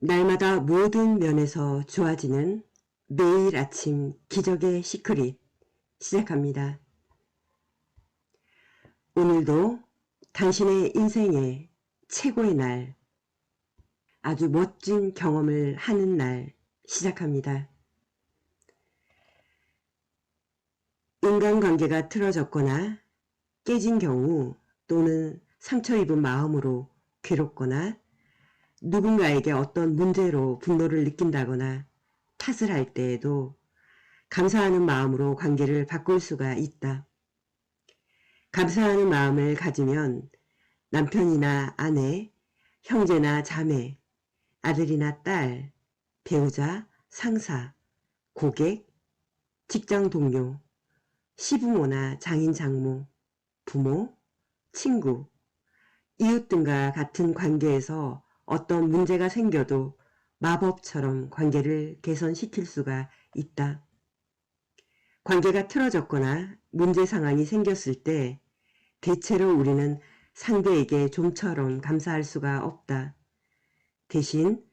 날마다 모든 면에서 좋아지는 매일 아침 기적의 시크릿 시작합니다. 오늘도 당신의 인생의 최고의 날, 아주 멋진 경험을 하는 날 시작합니다. 인간관계가 틀어졌거나 깨진 경우 또는 상처 입은 마음으로 괴롭거나 누군가에게 어떤 문제로 분노를 느낀다거나 탓을 할 때에도 감사하는 마음으로 관계를 바꿀 수가 있다. 감사하는 마음을 가지면 남편이나 아내, 형제나 자매, 아들이나 딸, 배우자, 상사, 고객, 직장 동료, 시부모나 장인 장모, 부모, 친구, 이웃 등과 같은 관계에서 어떤 문제가 생겨도 마법처럼 관계를 개선시킬 수가 있다. 관계가 틀어졌거나 문제 상황이 생겼을 때 대체로 우리는 상대에게 좀처럼 감사할 수가 없다. 대신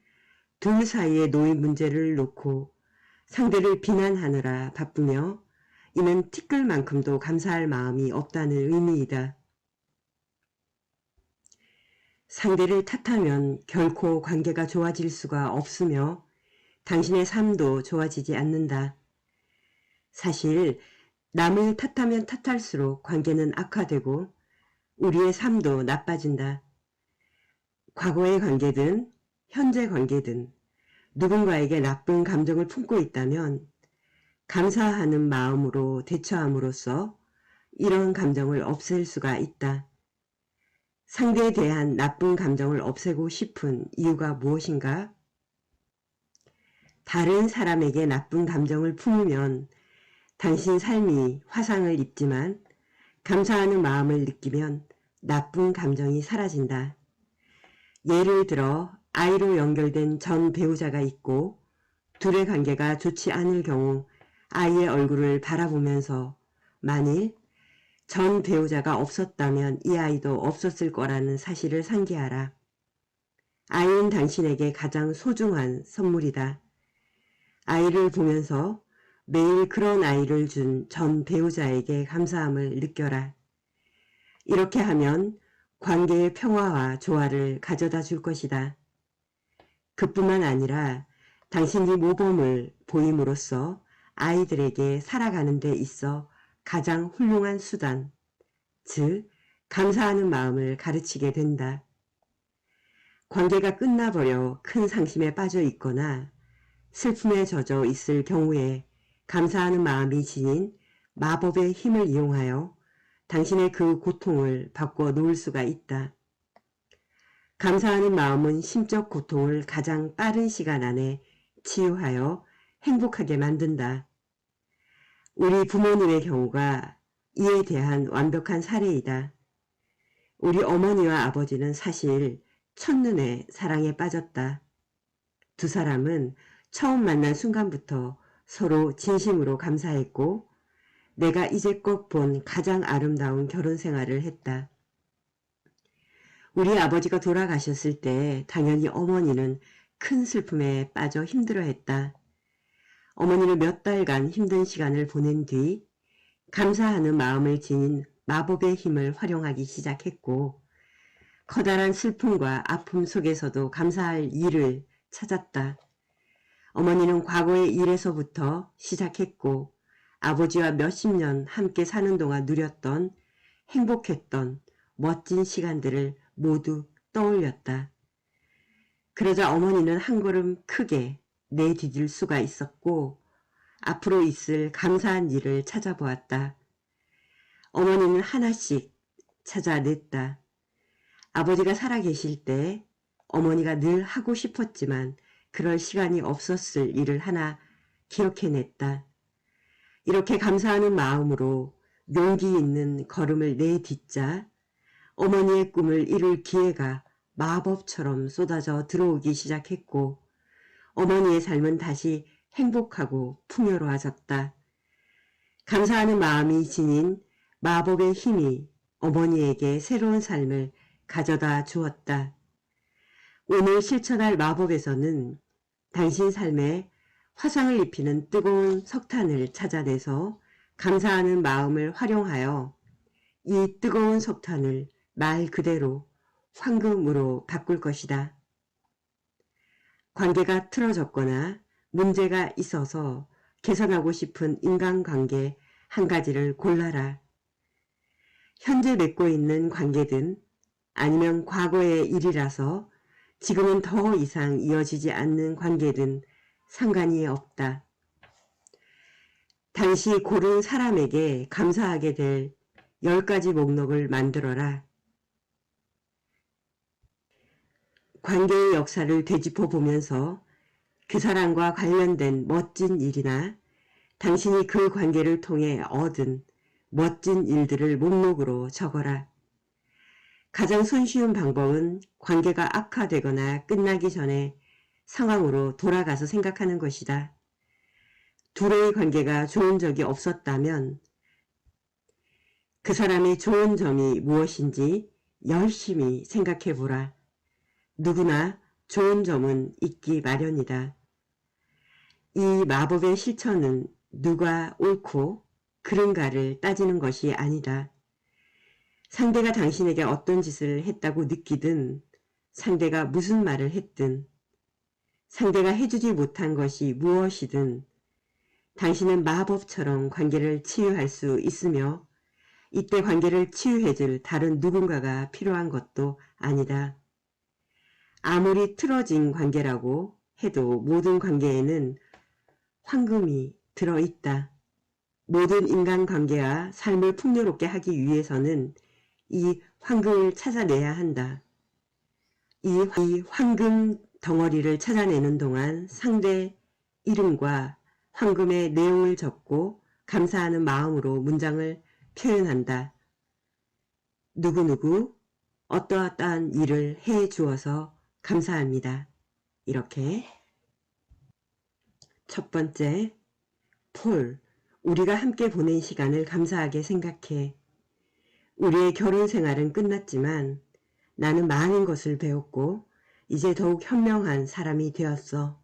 둘 사이에 놓인 문제를 놓고 상대를 비난하느라 바쁘며 이는 티끌만큼도 감사할 마음이 없다는 의미이다. 상대를 탓하면 결코 관계가 좋아질 수가 없으며 당신의 삶도 좋아지지 않는다. 사실 남을 탓하면 탓할수록 관계는 악화되고 우리의 삶도 나빠진다. 과거의 관계든 현재 관계든 누군가에게 나쁜 감정을 품고 있다면 감사하는 마음으로 대처함으로써 이런 감정을 없앨 수가 있다. 상대에 대한 나쁜 감정을 없애고 싶은 이유가 무엇인가? 다른 사람에게 나쁜 감정을 품으면 당신 삶이 화상을 입지만 감사하는 마음을 느끼면 나쁜 감정이 사라진다. 예를 들어 아이로 연결된 전 배우자가 있고 둘의 관계가 좋지 않을 경우 아이의 얼굴을 바라보면서 만일 전 배우자가 없었다면 이 아이도 없었을 거라는 사실을 상기하라. 아이는 당신에게 가장 소중한 선물이다. 아이를 보면서 매일 그런 아이를 준 전 배우자에게 감사함을 느껴라. 이렇게 하면 관계의 평화와 조화를 가져다 줄 것이다. 그뿐만 아니라 당신이 모범을 보임으로써 아이들에게 살아가는 데 있어 가장 훌륭한 수단, 즉 감사하는 마음을 가르치게 된다. 관계가 끝나버려 큰 상심에 빠져 있거나 슬픔에 젖어 있을 경우에 감사하는 마음이 지닌 마법의 힘을 이용하여 당신의 그 고통을 바꿔 놓을 수가 있다. 감사하는 마음은 심적 고통을 가장 빠른 시간 안에 치유하여 행복하게 만든다. 우리 부모님의 경우가 이에 대한 완벽한 사례이다. 우리 어머니와 아버지는 사실 첫눈에 사랑에 빠졌다. 두 사람은 처음 만난 순간부터 서로 진심으로 감사했고 내가 이제껏 본 가장 아름다운 결혼 생활을 했다. 우리 아버지가 돌아가셨을 때 당연히 어머니는 큰 슬픔에 빠져 힘들어했다. 어머니는 몇 달간 힘든 시간을 보낸 뒤 감사하는 마음을 지닌 마법의 힘을 활용하기 시작했고 커다란 슬픔과 아픔 속에서도 감사할 일을 찾았다. 어머니는 과거의 일에서부터 시작했고 아버지와 몇십 년 함께 사는 동안 누렸던 행복했던 멋진 시간들을 모두 떠올렸다. 그러자 어머니는 한 걸음 크게 내디딜 수가 있었고 앞으로 있을 감사한 일을 찾아보았다. 어머니는 하나씩 찾아냈다. 아버지가 살아계실 때 어머니가 늘 하고 싶었지만 그럴 시간이 없었을 일을 하나 기억해냈다. 이렇게 감사하는 마음으로 용기 있는 걸음을 내딛자 어머니의 꿈을 이룰 기회가 마법처럼 쏟아져 들어오기 시작했고 어머니의 삶은 다시 행복하고 풍요로워졌다. 감사하는 마음이 지닌 마법의 힘이 어머니에게 새로운 삶을 가져다 주었다. 오늘 실천할 마법에서는 당신 삶에 화상을 입히는 뜨거운 석탄을 찾아내서 감사하는 마음을 활용하여 이 뜨거운 석탄을 말 그대로 황금으로 바꿀 것이다. 관계가 틀어졌거나 문제가 있어서 개선하고 싶은 인간관계 한 가지를 골라라. 현재 맺고 있는 관계든 아니면 과거의 일이라서 지금은 더 이상 이어지지 않는 관계든 상관이 없다. 당시 고른 사람에게 감사하게 될 10가지 목록을 만들어라. 관계의 역사를 되짚어 보면서 그 사람과 관련된 멋진 일이나 당신이 그 관계를 통해 얻은 멋진 일들을 목록으로 적어라. 가장 손쉬운 방법은 관계가 악화되거나 끝나기 전에 상황으로 돌아가서 생각하는 것이다. 둘의 관계가 좋은 적이 없었다면 그 사람의 좋은 점이 무엇인지 열심히 생각해 보라. 누구나 좋은 점은 있기 마련이다. 이 마법의 실천은 누가 옳고 그른가를 따지는 것이 아니다. 상대가 당신에게 어떤 짓을 했다고 느끼든 상대가 무슨 말을 했든 상대가 해주지 못한 것이 무엇이든 당신은 마법처럼 관계를 치유할 수 있으며 이때 관계를 치유해줄 다른 누군가가 필요한 것도 아니다. 아무리 틀어진 관계라고 해도 모든 관계에는 황금이 들어있다. 모든 인간관계와 삶을 풍요롭게 하기 위해서는 이 황금을 찾아내야 한다. 이, 이 황금 덩어리를 찾아내는 동안 상대 이름과 황금의 내용을 적고 감사하는 마음으로 문장을 표현한다. 누구누구 어떠어떠한 일을 해 주어서 감사합니다. 이렇게 첫 번째 폴 우리가 함께 보낸 시간을 감사하게 생각해. 우리의 결혼 생활은 끝났지만 나는 많은 것을 배웠고 이제 더욱 현명한 사람이 되었어.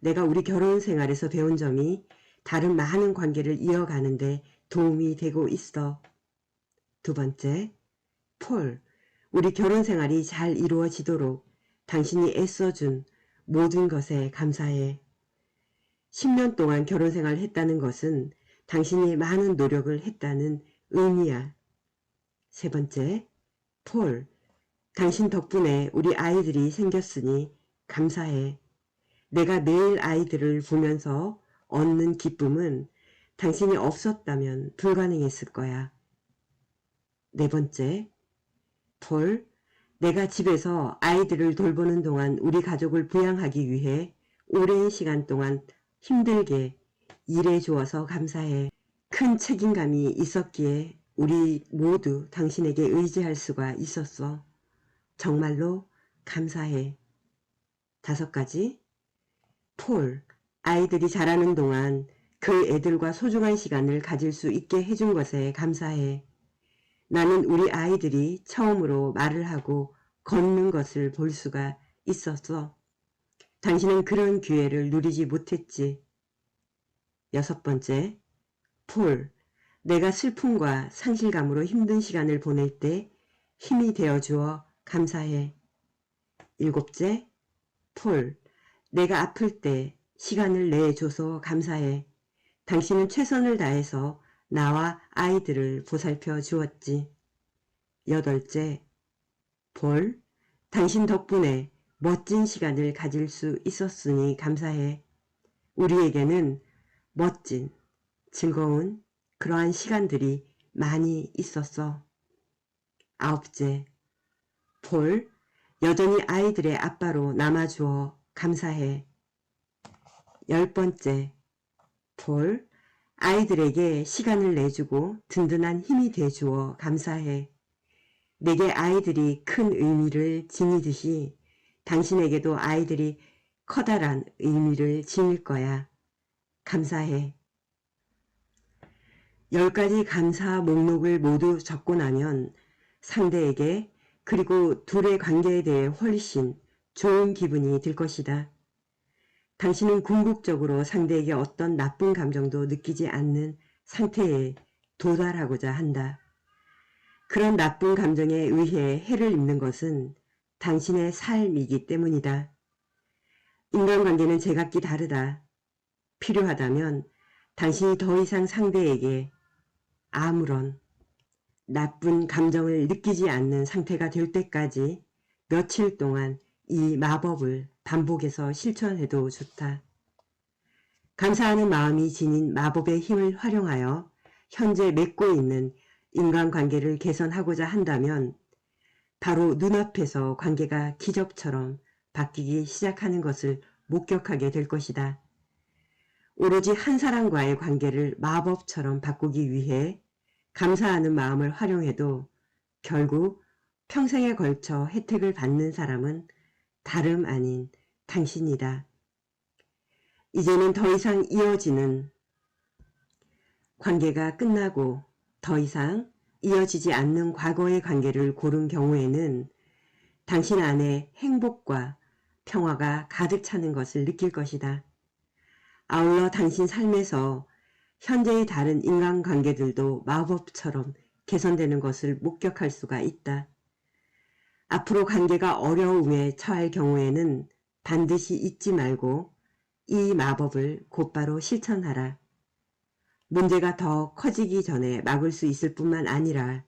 내가 우리 결혼 생활에서 배운 점이 다른 많은 관계를 이어가는데 도움이 되고 있어. 두 번째, 폴, 우리 결혼 생활이 잘 이루어지도록 당신이 애써준 모든 것에 감사해. 10년 동안 결혼 생활을 했다는 것은 당신이 많은 노력을 했다는 의미야. 세 번째, 폴, 당신 덕분에 우리 아이들이 생겼으니 감사해. 내가 매일 아이들을 보면서 얻는 기쁨은 당신이 없었다면 불가능했을 거야. 네 번째, 폴, 내가 집에서 아이들을 돌보는 동안 우리 가족을 부양하기 위해 오랜 시간 동안 힘들게 일해 주어서 감사해. 큰 책임감이 있었기에 우리 모두 당신에게 의지할 수가 있었어. 정말로 감사해. 다섯 가지. 폴, 아이들이 자라는 동안 그 애들과 소중한 시간을 가질 수 있게 해준 것에 감사해. 나는 우리 아이들이 처음으로 말을 하고 걷는 것을 볼 수가 있었어. 당신은 그런 기회를 누리지 못했지. 여섯 번째, 폴, 내가 슬픔과 상실감으로 힘든 시간을 보낼 때 힘이 되어 주어 감사해. 일곱째, 폴, 내가 아플 때 시간을 내줘서 감사해. 당신은 최선을 다해서 나와 아이들을 보살펴 주었지. 여덟째, 폴, 당신 덕분에 멋진 시간을 가질 수 있었으니 감사해. 우리에게는 멋진, 즐거운 그러한 시간들이 많이 있었어. 아홉째, 폴, 여전히 아이들의 아빠로 남아주어 감사해. 열 번째, 폴, 아이들에게 시간을 내주고 든든한 힘이 돼주어 감사해. 내게 아이들이 큰 의미를 지니듯이 당신에게도 아이들이 커다란 의미를 지닐 거야. 감사해. 열 가지 감사 목록을 모두 적고 나면 상대에게 그리고 둘의 관계에 대해 훨씬 좋은 기분이 들 것이다. 당신은 궁극적으로 상대에게 어떤 나쁜 감정도 느끼지 않는 상태에 도달하고자 한다. 그런 나쁜 감정에 의해 해를 입는 것은 당신의 삶이기 때문이다. 인간관계는 제각기 다르다. 필요하다면 당신이 더 이상 상대에게 아무런 나쁜 감정을 느끼지 않는 상태가 될 때까지 며칠 동안 이 마법을 반복해서 실천해도 좋다. 감사하는 마음이 지닌 마법의 힘을 활용하여 현재 맺고 있는 인간관계를 개선하고자 한다면 바로 눈앞에서 관계가 기적처럼 바뀌기 시작하는 것을 목격하게 될 것이다. 오로지 한 사람과의 관계를 마법처럼 바꾸기 위해 감사하는 마음을 활용해도 결국 평생에 걸쳐 혜택을 받는 사람은 다름 아닌 당신이다. 이제는 더 이상 이어지는 관계가 끝나고 더 이상 이어지지 않는 과거의 관계를 고른 경우에는 당신 안에 행복과 평화가 가득 차는 것을 느낄 것이다. 아울러 당신 삶에서 현재의 다른 인간관계들도 마법처럼 개선되는 것을 목격할 수가 있다. 앞으로 관계가 어려움에 처할 경우에는 반드시 잊지 말고 이 마법을 곧바로 실천하라. 문제가 더 커지기 전에 막을 수 있을 뿐만 아니라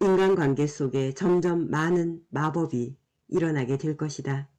인간관계 속에 점점 많은 마법이 일어나게 될 것이다.